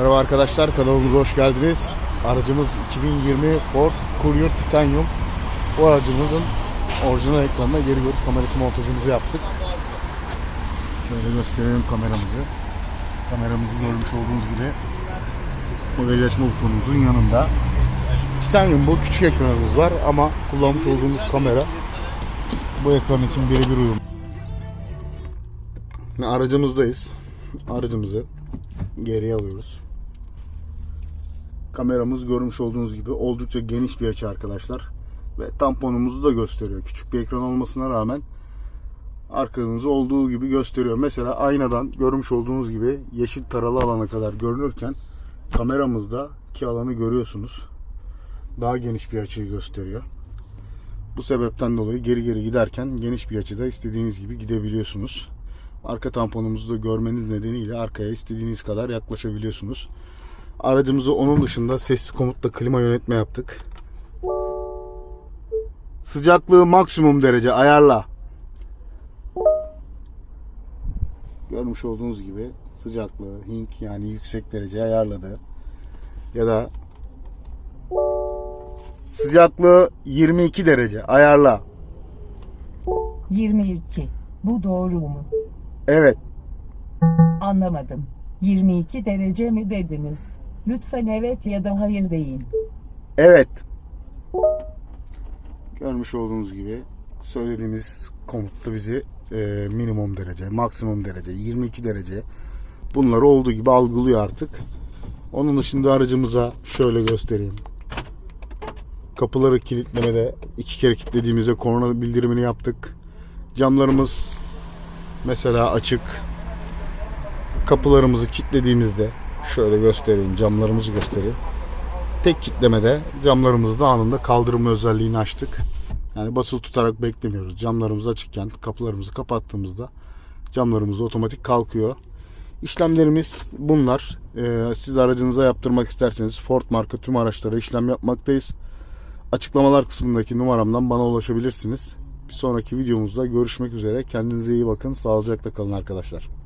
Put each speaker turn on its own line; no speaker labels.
Merhaba arkadaşlar kanalımıza hoş geldiniz. Aracımız 2020 Ford Courier Titanium. Bu aracımızın orijinal ekranına geri görüş kamerası montajımızı yaptık. Şöyle göstereyim kameramızı. Kameramızı görmüş olduğunuz gibi bagaj açma butonumuzun yanında. Titanium bu küçük ekranımız var ama kullanmış olduğumuz kamera bu ekran için birebir uyum. Aracımızdayız. Aracımızı geriye alıyoruz. Kameramız görmüş olduğunuz gibi oldukça geniş bir açı arkadaşlar. Ve tamponumuzu da gösteriyor. Küçük bir ekran olmasına rağmen arkamızı olduğu gibi gösteriyor. Mesela aynadan görmüş olduğunuz gibi yeşil taralı alana kadar görünürken kameramızdaki alanı görüyorsunuz. Daha geniş bir açıyı gösteriyor. Bu sebepten dolayı geri geri giderken geniş bir açıda istediğiniz gibi gidebiliyorsunuz. Arka tamponumuzu da görmeniz nedeniyle arkaya istediğiniz kadar yaklaşabiliyorsunuz. Aracımızı onun dışında sesli komutla klima yönetme yaptık. Sıcaklığı maksimum derece ayarla. Görmüş olduğunuz gibi sıcaklığı hink yani yüksek derece ayarladı. Ya da sıcaklığı 22 derece ayarla.
22. Bu doğru mu?
Evet
Anlamadım. 22 derece mi dediniz? Lütfen evet ya da hayır deyin.
Evet. Görmüş olduğunuz gibi söylediğimiz komutta bizi e, minimum derece, maksimum derece, 22 derece bunları olduğu gibi algılıyor artık. Onun dışında aracımıza şöyle göstereyim. Kapıları kilitlemede iki kere kilitlediğimizde korna bildirimini yaptık. Camlarımız mesela açık. Kapılarımızı kilitlediğimizde şöyle göstereyim, camlarımızı göstereyim tek kitlemede camlarımızı da anında kaldırma özelliğini açtık. Yani basılı tutarak beklemiyoruz. Camlarımız açıkken kapılarımızı kapattığımızda camlarımız otomatik kalkıyor. İşlemlerimiz bunlar. Ee, siz aracınıza yaptırmak isterseniz Ford marka tüm araçlara işlem yapmaktayız. Açıklamalar kısmındaki numaramdan bana ulaşabilirsiniz. Bir sonraki videomuzda görüşmek üzere. Kendinize iyi bakın. Sağlıcakla kalın arkadaşlar.